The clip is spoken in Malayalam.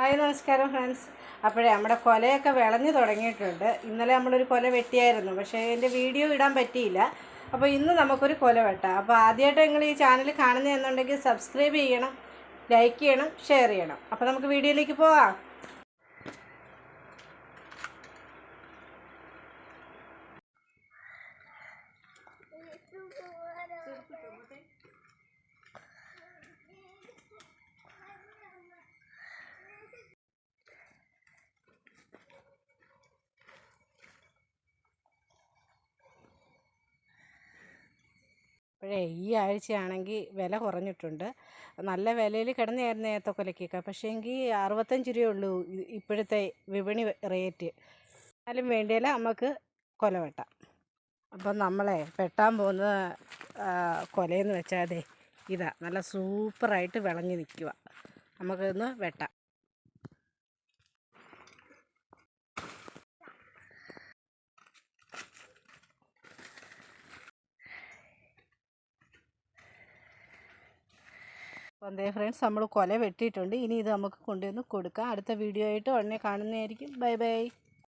ഹായ് നമസ്കാരം ഫ്രണ്ട്സ്. അപ്പോഴേ നമ്മുടെ കൊലയൊക്കെ വിളഞ്ഞു തുടങ്ങിയിട്ടുണ്ട്. ഇന്നലെ നമ്മളൊരു കൊല വെട്ടിയായിരുന്നു. പക്ഷേ എന്റെ വീഡിയോ ഇടാൻ പറ്റിയില്ല. അപ്പോൾ ഇന്ന് നമുക്കൊരു കൊല വെട്ടാം. അപ്പോൾ ആദ്യമായിട്ട് നിങ്ങൾ ഈ ചാനൽ കാണുന്നതെന്നുണ്ടെങ്കിൽ സബ്സ്ക്രൈബ് ചെയ്യണം ലൈക്ക് ചെയ്യണം ഷെയർ ചെയ്യണം. അപ്പോൾ നമുക്ക് വീഡിയോയിലേക്ക് പോവാം. അപ്പോഴേ ഈ ആഴ്ചയാണെങ്കിൽ വില കുറഞ്ഞിട്ടുണ്ട്. നല്ല വിലയിൽ കിടന്നായിരുന്നു ഏത്തക്കൊലയ്ക്കൊക്കെ പക്ഷേ എങ്കിൽ അറുപത്തഞ്ച് രൂപയേ ഉള്ളൂ ഇപ്പോഴത്തെ വിപണി റേറ്റ്. എന്നാലും വേണ്ടിയല്ല നമുക്ക് കൊല വെട്ടാം. അപ്പം നമ്മളെ വെട്ടാൻ പോകുന്ന കൊലയെന്ന് വെച്ചാൽ അതെ ഇതാ. നല്ല സൂപ്പറായിട്ട് വിളഞ്ഞ് നിൽക്കുക നമുക്കൊന്ന് വെട്ടാം. അതേ ഫ്രണ്ട്സ്. നമ്മൾ കൊല വെട്ടിയിട്ടുണ്ട്. ഇനി ഇത് നമുക്ക് കൊണ്ടുവന്ന് കൊടുക്കാം. അടുത്ത വീഡിയോ ആയിട്ട് ഉടനെ കാണുന്നതായിരിക്കും. Bye bye.